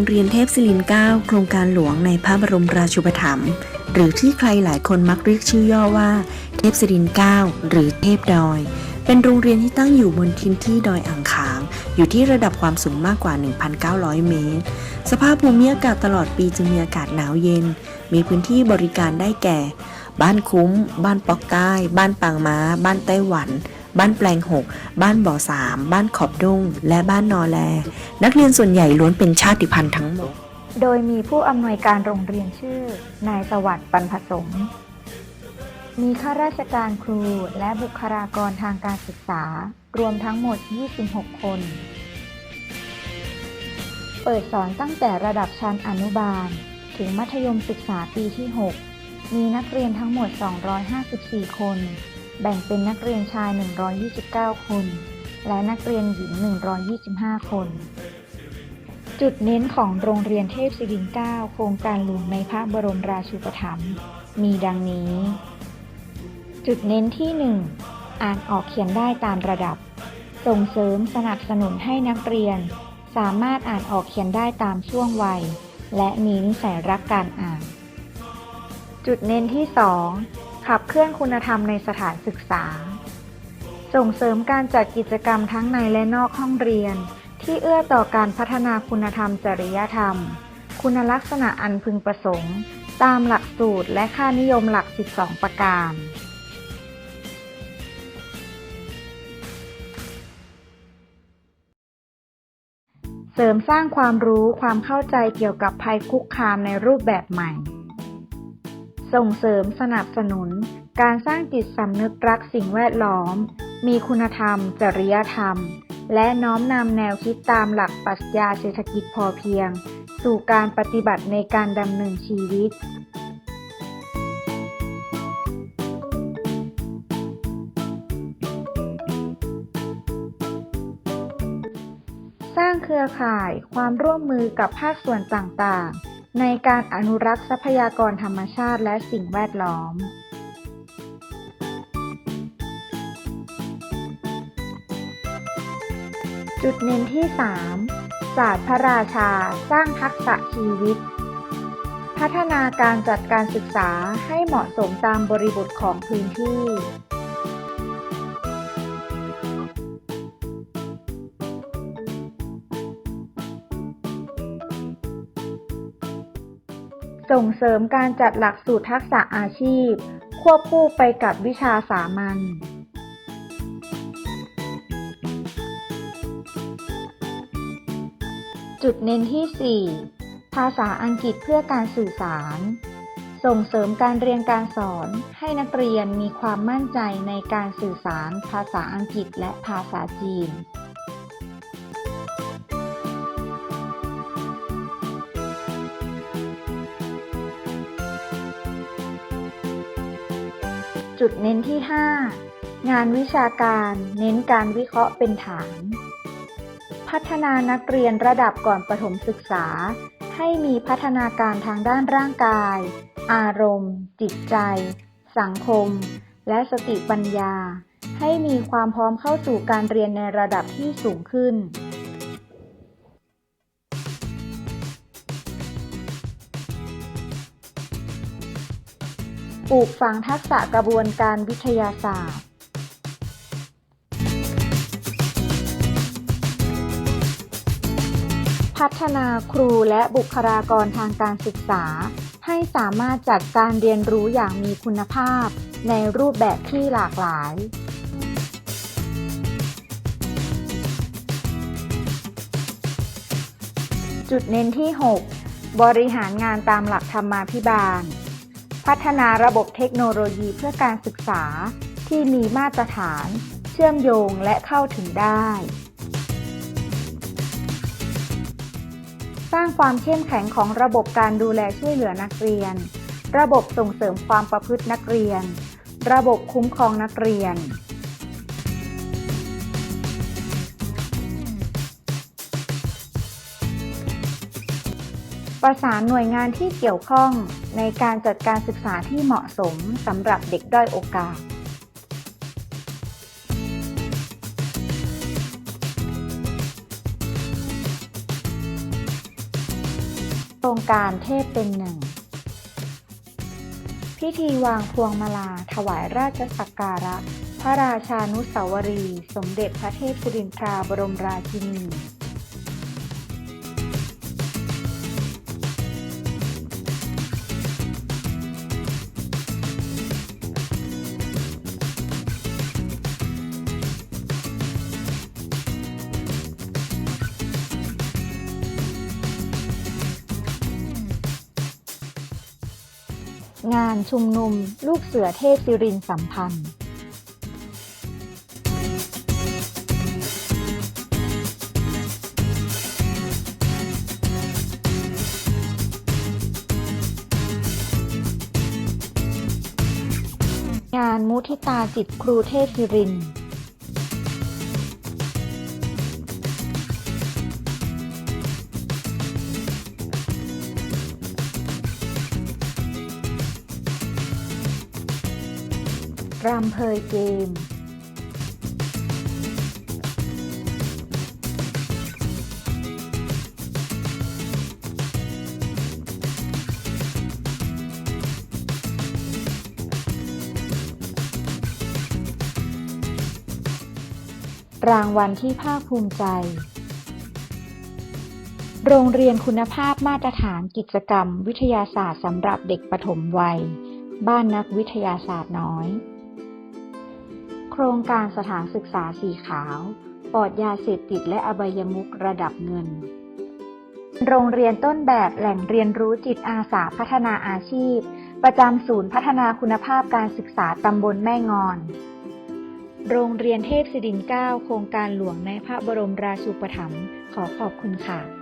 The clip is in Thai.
รงเรียนเทพศิรินเก้าโครงการหลวงในพระบรมราชูปถัมภ์หรือที่ใครหลายคนมักเรียกชื่อย่อว่า เทพศิรินเก้าหรือเทพดอย เป็นโรงเรียนที่ตั้งอยู่บนทินที่ดอยอ่างขาง อยู่ที่ระดับความสูงมากกว่า 1,900 เมตร สภาพภูมิอากาศตลอดปีจึงมีอากาศหนาวเย็น มีพื้นที่บริการได้แก่ บ้านคุ้ม บ้านปอกใต้ บ้านปางม้า บ้านไต้หวัน บ้านแปลงหกบ้านบ่อสามบ้านขอบดุ้ง และบ้านนอแล นักเรียนส่วนใหญ่ล้วนเป็นชาติพันธุ์ทั้งหมด โดยมีผู้อำนวยการโรงเรียนชื่อ นายสวัสดิ์ปันผสม มีข้าราชการครูและบุคลากรทางการศึกษา รวมทั้งหมด 26 คน เปิดสอนตั้งแต่ระดับชั้นอนุบาล ถึงมัธยมศึกษาปีที่ 6 มีนักเรียนทั้งหมด 254 คน แบ่งเป็นนักเรียนชาย 129 คน และนักเรียนหญิง 125 คน จุดเน้นของโรงเรียนเทพศิรินเก้าโครงการหลวงในพระบรมราชูปถัมภ์มีดังนี้ จุดเน้นที่ 1 อ่านออกเขียนได้ตามระดับ ส่งเสริมสนับสนุนให้นักเรียน สามารถอ่านออกเขียนได้ตามช่วงวัย และมีนิสัยรักการอ่าน จุดเน้นที่ 2 ขับเคลื่อนคุณธรรมในสถานศึกษา ส่งเสริมการจัดกิจกรรมทั้งในและนอกห้องเรียน ที่เอื้อต่อการพัฒนาคุณธรรมจริยธรรม คุณลักษณะอันพึงประสงค์ ตามหลักสูตรและค่านิยมหลัก 12 ประการ เสริมสร้างความรู้ความเข้าใจเกี่ยวกับภัยคุกคามในรูปแบบใหม่ ส่งเสริมสนับสนุน การสร้างจิตสำนึกรักสิ่งแวดล้อม มีคุณธรรม จริยธรรม และน้อมนำแนวคิดตามหลักปรัชญาเศรษฐกิจพอเพียง สู่การปฏิบัติในการดำเนินชีวิตสร้างเครือข่ายความร่วมมือกับภาคส่วนต่างๆ ในการอนุรักษ์ทรัพยากรธรรมชาติและสิ่งแวดล้อมจุดเน้นที่ 3 ศาสตร์พระราชาสร้างทักษะชีวิต พัฒนาการจัดการศึกษาให้เหมาะสมตามบริบทของพื้นที่ ส่งเสริมการจัดหลักสูตรทักษะอาชีพ ควบคู่ไปกับวิชาสามัญจุดเน้นที่ 4 ภาษาอังกฤษเพื่อการสื่อสาร ส่งเสริมการเรียนการสอนให้นักเรียนมีความมั่นใจในการสื่อสาร ภาษาอังกฤษและภาษาจีน จุดเน้นที่ 5 งานวิชาการเน้นการวิเคราะห์เป็นฐาน พัฒนานักเรียนระดับก่อนประถมศึกษา ให้มีพัฒนาการทางด้านร่างกาย อารมณ์ จิตใจ สังคม และสติปัญญา ให้มีความพร้อมเข้าสู่การเรียนในระดับที่สูงขึ้น ปลูกฝังทักษะกระบวนการวิทยาศาสตร์ พัฒนาครูและบุคลากรทางการศึกษา ให้สามารถจัดการเรียนรู้อย่างมีคุณภาพ ในรูปแบบที่หลากหลาย จุดเน้นที่ 6 บริหารงานตามหลักธรรมาภิบาล พัฒนาระบบเทคโนโลยีเพื่อการศึกษาที่มีมาตรฐาน เชื่อมโยงและเข้าถึงได้ สร้างความเข้มแข็งของระบบการดูแลช่วยเหลือนักเรียน ระบบส่งเสริมความประพฤตินักเรียน ระบบคุ้มครองนักเรียน ประสานหน่วยงานที่เกี่ยวข้องในการจัดการศึกษาที่เหมาะสมสำหรับเด็กด้อยโอกาสโครงการเทพเป็นหนึ่ง พิธีวางพวงมาลาถวายราชสักการะ พระราชานุสาวรี สมเด็จพระเทพสิรินทราบรมราชินี งานชุมนุม ลูกเสือเทพศิรินสัมพันธ์งานมุทิตาจิตครูเทพศิริน รำเพยเกม รางวัลที่ภาคภูมิใจ โรงเรียนคุณภาพมาตรฐานกิจกรรม วิทยาศาสตร์สำหรับเด็กปฐมวัยบ้านนักวิทยาศาสตร์น้อย โครงการสถานศึกษาสีขาว ปลอดยาเสพติดและอบายมุขระดับเงิน โรงเรียนต้นแบบแหล่งเรียนรู้จิตอาสาพัฒนาอาชีพ ประจำศูนย์พัฒนาคุณภาพการศึกษาตำบลแม่งอน โรงเรียนเทพศิรินเก้าโครงการหลวงในพระบรมราชูปถัมภ์ขอขอบคุณค่ะ